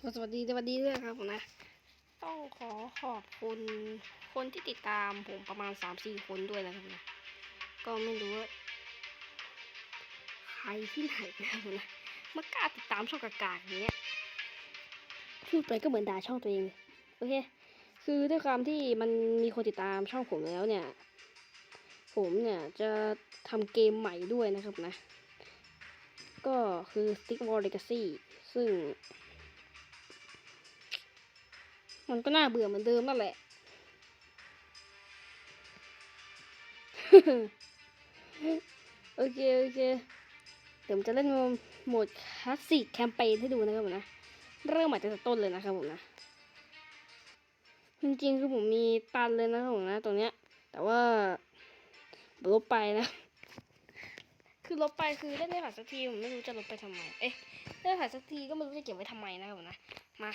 สวัสดีสวัสดีด้วยครับผมนะ ต้องขอขอบคุณคนที่ติดตามผมประมาณสามสี่คนด้วยนะครับนะก็ไม่รู้ว่าใครที่ไหนนะครับผมนะมากล้าติดตามช่องกากๆอย่างเงี้ยพูดไปก็เหมือนด่าช่องตัวเองโอเคคือด้วยความที่มันมีคนติดตามช่องผมแล้วเนี่ย ผมเนี่ยจะทำเกมใหม่ด้วยนะครับนะ ก็คือ Stick War Legacy ซึ่ง มันก็น่าเบื่อเหมือนเดิมนั่นแหละ โอเค โอเค เดี๋ยวผมจะเล่นโหมดคลาสสิกแคมเปญให้ดูนะครับผมนะ เริ่มใหม่ตั้งแต่ต้นเลยนะครับผมนะ จริงๆคือผมมีตันเลยนะครับผมนะตรงเนี้ย แต่ว่าลบไปนะ คือลบไปคือเล่นไม่ผ่านสักทีผมไม่รู้จะลบไปทำไม เอ๊ะเล่นผ่านสักทีก็ไม่รู้จะเก็บไว้ทำไมนะครับผมนะ มา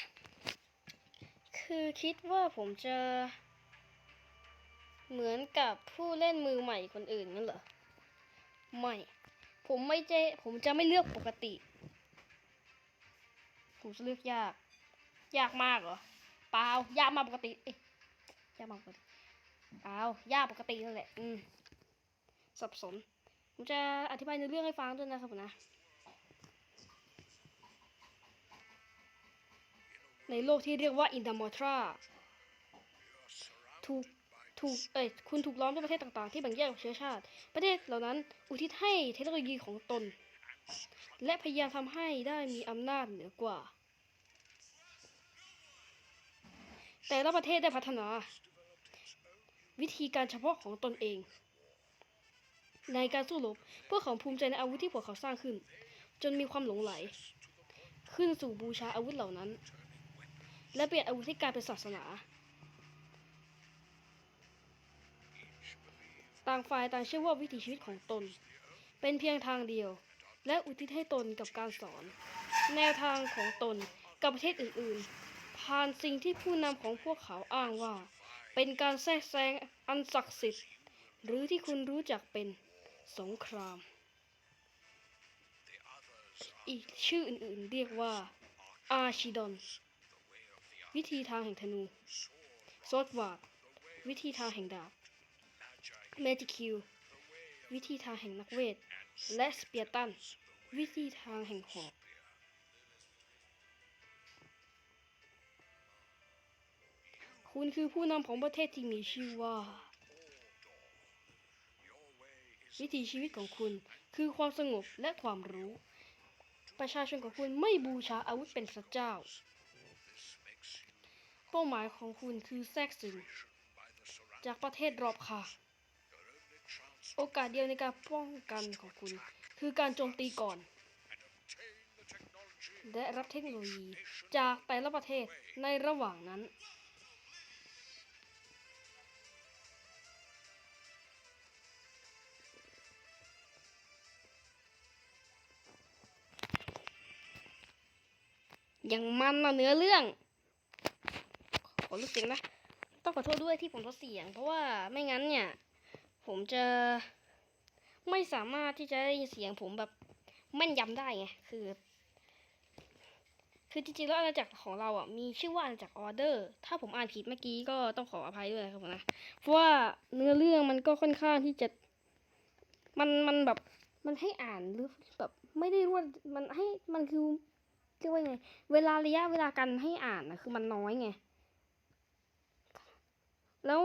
คือคิดว่าผมจะเหมือนกับผู้เล่นมือใหม่คนอื่นนั่นเหรอ ไม่ ผมไม่เจผมจะไม่เลือกปกติ ผมจะเลือกยาก ยากมากเหรอ เปล่า ยากมากปกติเอ๊ะยากมากปกติ เปล่า ยากปกตินั่นแหละ อืม สับสน ผมจะอธิบายในเรื่องให้ฟังด้วยนะครับผมนะ ในโลกที่เรียกว่าอินดามอทราถูกถูกเอ้ยคุณถูกล้อมด้วยประเทศต่างๆ ที่แบ่งแยกเชื้อชาติ ประเทศเหล่านั้นอุทิศให้เทคโนโลยีของตน และพยายามทำให้ได้มีอำนาจเหนือกว่า แต่ละประเทศได้พัฒนา วิธีการเฉพาะของตนเอง ในการสู้รบพวกเขาภูมิใจในอาวุธที่พวกเขาสร้างขึ้น จนมีความหลงไหล ขึ้นสู่บูชาอาวุธเหล่านั้น และเปลี่ยนอาวุธให้กลายเป็นศาสนา ต่างฝ่ายต่างเชื่อว่าวิถีชีวิตของตน เป็นเพียงทางเดียว และอุทิศให้ตนกับการสอน แนวทางของตนกับประเทศอื่นๆ ผ่านสิ่งที่ผู้นำของพวกเขาอ้างว่า เป็นการแทรกแซงอันศักดิ์สิทธิ์ หรือที่คุณรู้จักเป็นสงคราม อีกชื่ออื่นๆเรียกว่าอาชิดอน วิธีทางแห่งธนูซอดวาดวิธีทางแห่งดาบเมจิคิว วิธีทางแห่งนักเวท และสเปียตัน วิธีทางแห่งหอกคุณคือผู้นำของประเทศที่มีชื่อว่า วิถีชีวิตของคุณคือความสงบและความรู้ ประชาชนของคุณไม่บูชาอาวุธเป็นพระเจ้า เป้าหมายของคุณคือแทรกซึมจากประเทศรอบข้างโอกาสเดียวในการป้องกันของคุณ คือการโจมตีก่อน และรับเทคโนโลยีจากแต่ละประเทศในระหว่างนั้น อย่างมันนะเนื้อเรื่อง ขอลดเสียงนะต้องขอโทษด้วยที่ผมลดเสียง เพราะว่าไม่งั้นเนี่ย ผมจะไม่สามารถที่จะได้ยินเสียงผมแบบแม่นยำได้ไงคือ คือจริงๆแล้วอาณาจักรของเราอะมีชื่อว่าอาณาจักรออเดอร์ ถ้าผมอ่านผิดเมื่อกี้ก็ต้องขออภัยด้วยนะครับผมนะเพราะว่าเนื้อเรื่องมันก็ค่อนข้างที่จะมันมันแบบมันให้อ่านหรือแบบไม่ได้รวดมันให้มันคือเรียกว่าไง เวลาระยะเวลาการให้อ่านนะคือมันน้อยไง แล้ว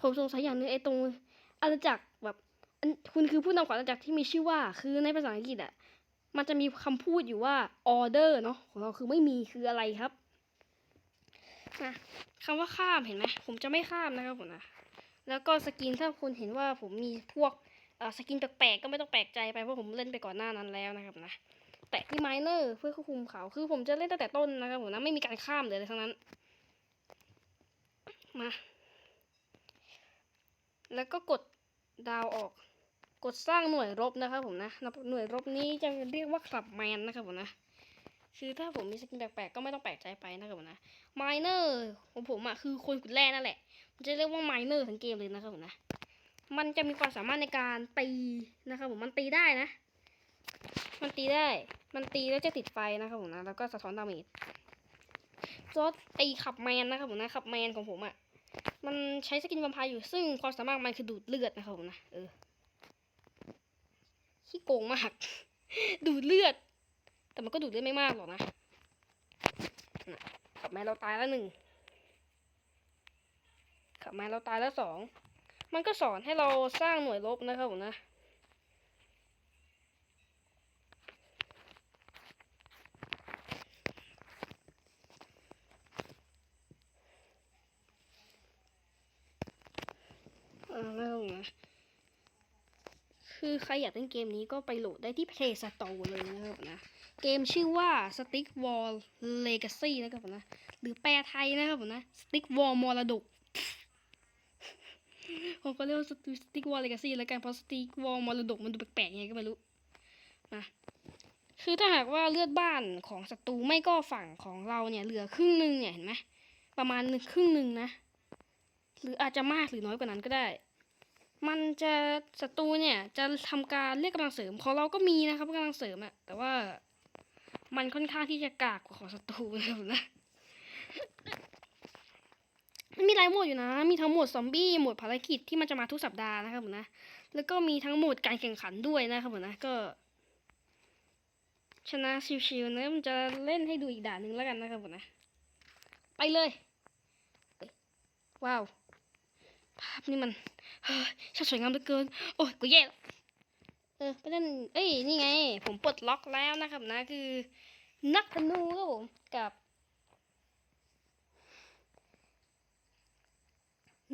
ผมสงสัยอย่างนึงไอ้ตรงอาณาจักรแบบคุณคือผู้นำของอาณาจักรที่มีชื่อว่า คือในภาษาอังกฤษอะมันจะมีคำพูดอยู่ว่า order เนาะของเราคือไม่มีคืออะไรครับนะคำว่าข้ามเห็นไหมผมจะไม่ข้ามนะครับผมนะแล้วก็สกินถ้าคุณเห็นว่าผมมีพวกสกินแปลกๆก็ไม่ต้องแปลกใจไปเพราะผมเล่นไปก่อนหน้านั้นแล้วนะครับนะแตะที่ไมเนอร์เพื่อควบคุมเขาคือผมจะเล่นตั้งแต่ต้นนะครับผมนะไม่มีการข้ามเลยเลยทั้งนั้น มา แล้วก็กดดาวออก กดสร้างหน่วยรบนะครับผมนะ หน่วยรบนี้จะเรียกว่าคลับแมนนะครับผมนะ คือถ้าผมมีสกินแปลกๆก็ไม่ต้องแปลกใจไปนะครับผมนะไมเนอร์ของผมอะคือคนขุดแร่นั่นแหละผมจะเรียกว่าไมเนอร์ทั้งเกมเลยนะครับผมนะ มันจะมีความสามารถในการตีนะครับผม มันตีได้นะ มันตีได้ มันตีแล้วจะติดไฟนะครับผมนะ แล้วก็สะท้อนดาเมจจอดไอขับแมนนะครับผมนะขับแมนของผมอะ่ะ มันใช้สกินวัมไพายอยู่ ซึ่งความสามารถมันคือดูดเลือดนะครับผมนะ เออขี้โกงมาก ดูดเลือด แต่มันก็ดูดเลือดไม่มากหรอกนะขับแมาเราตายแล้วหนึ่งขับแมาเราตายแล้วสอง มันก็สอนให้เราสร้างหน่วยลบนะครับผมนะ อ่าแล้วนะ คือใครอยากเล่นเกมนี้ก็ไปโหลดได้ที่ Play Store เลยนะครับนะ เกมชื่อว่า Stick Wall Legacy นะครับผมนะ หรือแปลไทยนะครับผมนะ Stick Wall มรดก ผมก็เรียกว่า Stick Wall Legacy แล้วกันเพราะ Stick Wall มรดกมันดูแปลกๆยังไงก็ไม่รู้นะคือถ้าหากว่าเลือดบ้านของศัตรูไม่ก็ฝั่งของเราเนี่ยเหลือครึ่งหนึ่งเนี่ยเห็นไหมประมาณหนึ่งครึ่งหนึ่งนะ หรืออาจจะมากหรือน้อยกว่านั้นก็ได้ มันจะศัตรูเนี่ยจะทำการเรียกกำลังเสริมของเราก็มีนะครับกำลังเสริมอะแต่ว่ามันค่อนข้างที่จะกากกว่าของศัตรูนะครับนะมันมีหลายโหมดอยู่นะ มีทั้งโหมดซอมบี้ โหมดภารกิจที่มันจะมาทุกสัปดาห์นะครับผมนะ แล้วก็มีทั้งโหมดการแข่งขันด้วยนะครับผมนะ ก็ ชนะชิวๆนะมันจะเล่นให้ดูอีกด่านหนึ่งแล้วกันนะครับผมนะ ไปเลย ว้าว ภาพนี่มัน ช่างสวยงามเหลือเกิน โอ้ยกูแย่ล้วเออไปเล่นเอ้ยนี่ไง ผมปลดล็อกแล้วนะครับนะคือ นักธนูครับผมกับ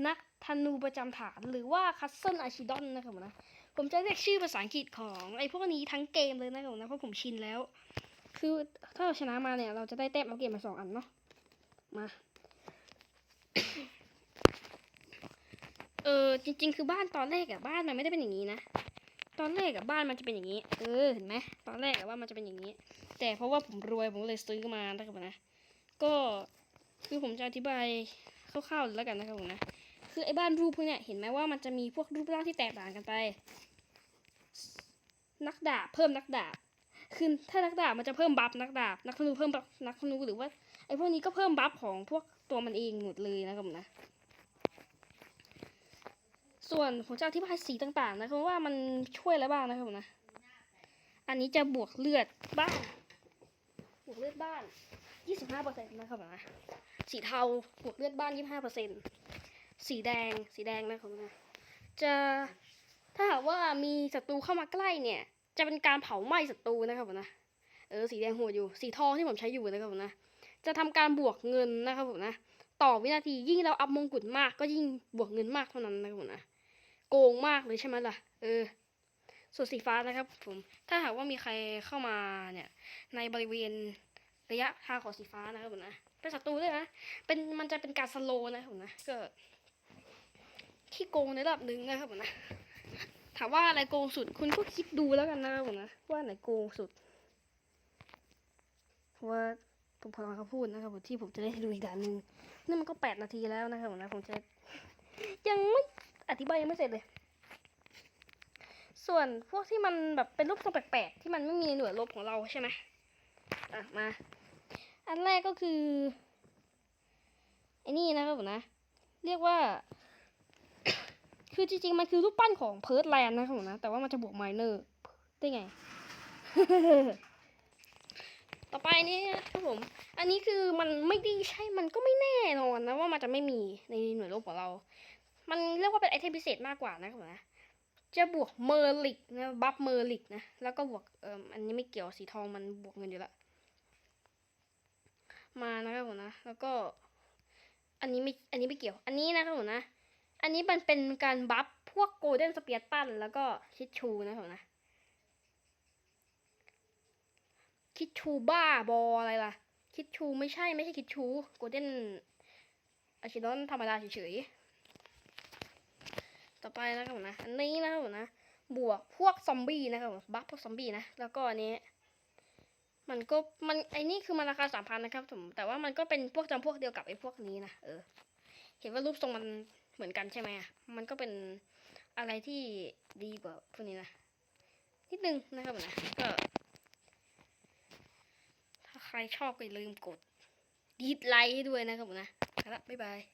นักธนูประจำฐานหรือว่าคัสเซิลอาชิดอนนะครับผมนะผมจะเรียกชื่อภาษาอังกฤษของไอ้พวกนี้ทั้งเกมเลยนะครับผมนะเพราะผมชินแล้ว คือถ้าเราชนะมาเนี่ย เราจะได้แต้มเอาเกมมาสองอันเนาะมา เออจริง ๆ คือบ้านตอนแรกอะบ้านมันไม่ได้เป็นอย่างนี้นะตอนแรกอะบ้านมันจะเป็นอย่างนี้ เออเห็นไหมตอนแรกอะว่ามันจะเป็นอย่างนี้ แต่เพราะว่าผมรวยผมเลยซื้อมานะครับนะก็คือผมจะอธิบายคร่าวๆเลยแล้วกันนะครับผมนะคือไอ้บ้านรูปพวกเนี้ยเห็นไหมว่ามันจะมีพวกรูปร่างที่แตกต่างกันไป นักดาบเพิ่มนักดาบคือถ้านักดาบมันจะเพิ่มบัฟนักดาบนักธนูเพิ่มบัฟนักธนูหรือว่าไอ้พวกนี้ก็เพิ่มบัฟของพวกตัวมันเองหมดเลยนะครับผมนะ ส่วนผมจะอธิบายสีต่างๆนะครับว่ามันช่วยอะไรบ้างนะครับผมนะ อันนี้จะบวกเลือดบ้าน บวกเลือดบ้าน 25%นะครับผมนะ สีเทาบวกเลือดบ้าน 25%สีแดง สีแดงนะครับผมนะ จะถ้าหากว่ามีศัตรูเข้ามาใกล้เนี่ย จะเป็นการเผาไหม้ศัตรูนะครับผมนะ เออ สีแดงโหดอยู่ สีทองที่ผมใช้อยู่นะครับผมนะ จะทำการบวกเงินนะครับผมนะต่อวินาทียิ่งเราอัพมงกุฎมากก็ยิ่งบวกเงินมากเท่านั้นนะครับผมนะ โกงมากเลยใช่ไหมล่ะ เออ ส่วนสีฟ้านะครับ ผม ถ้าหากว่ามีใครเข้ามาเนี่ย ในบริเวณระยะทางของสีฟ้านะครับผมนะ เป็นศัตรูด้วยนะ เป็นมันจะเป็นการสโลว์นะครับผมนะ ก็ขี้โกงในระดับหนึ่งนะครับผมนะ ถามว่าอะไรโกงสุด คุณก็คิดดูแล้วกันนะครับผมนะ ว่าไหนโกงสุด เพราะว่าผมพลังเขาพูดนะครับผมที่ผมจะได้ดูอีกด่านหนึ่งนี่มันก็แปดนาทีแล้วนะครับผมนะผมจะยังไม่ อธิบายยังไม่เสร็จเลย ส่วนพวกที่มันแบบเป็นรูปทรงแปลกๆ ที่มันไม่มีในหน่วยลบของเราใช่ไหมอะมา อันแรกก็คือไอ้นี่นะครับผมนะ เรียกว่า คือจริงๆ มันคือรูปปั้นของเพิร์ดแลนด์นะครับผมนะ แต่ว่ามันจะบวกไมเนอร์ได้ไง ต่อไปนี้ครับผม อันนี้คือมันไม่ได้ใช่ มันก็ไม่แน่นอนนะว่ามันจะไม่มีในหน่วยรบของเรา มันเรียกว่าเป็นไอเทมพิเศษมากกว่านะครับผมนะจะบวกเมอร์ลิกนะบัฟเมอร์ลิกนะแล้วก็บวกเอ่ออันนี้ไม่เกี่ยวสีทองมันบวกเงินอยู่แล้วมานะครับผมนะแล้วก็อันนี้ไม่อันนี้ไม่เกี่ยว อันนี้นะครับผมนะอันนี้มันเป็นการบัฟพวกโกลเด้นสเปียร์ตันแล้วก็คิดชูนะครับผมนะคิดชูบ้าบออะไรล่ะ คิดชูไม่ใช่ไม่ใช่คิดชูโกลเด้นอาชิดอนธรรมดาเฉยๆ อไปนะครับผมนะ อันนี้นะครับผมนะ บวกพวกซอมบี้นะครับผมบัฟพวกซอมบี้นะ แล้วก็อันนี้ มันก็มันไอ้นี่คือมันราคาสามพันนะครับผมแต่ว่ามันก็เป็นพวกจำพวกเดียวกับไอ้พวกนี้นะเออ เห็นว่ารูปทรงมันเหมือนกันใช่ไหมอะมันก็เป็นอะไรที่ดีกว่าพวกนี้นะนิดนึงนะครับผมนะก็ ถ้าใครชอบก็อย่าลืมกดดีดไลค์ให้ด้วยนะครับผมนะไปละบ๊ายบาย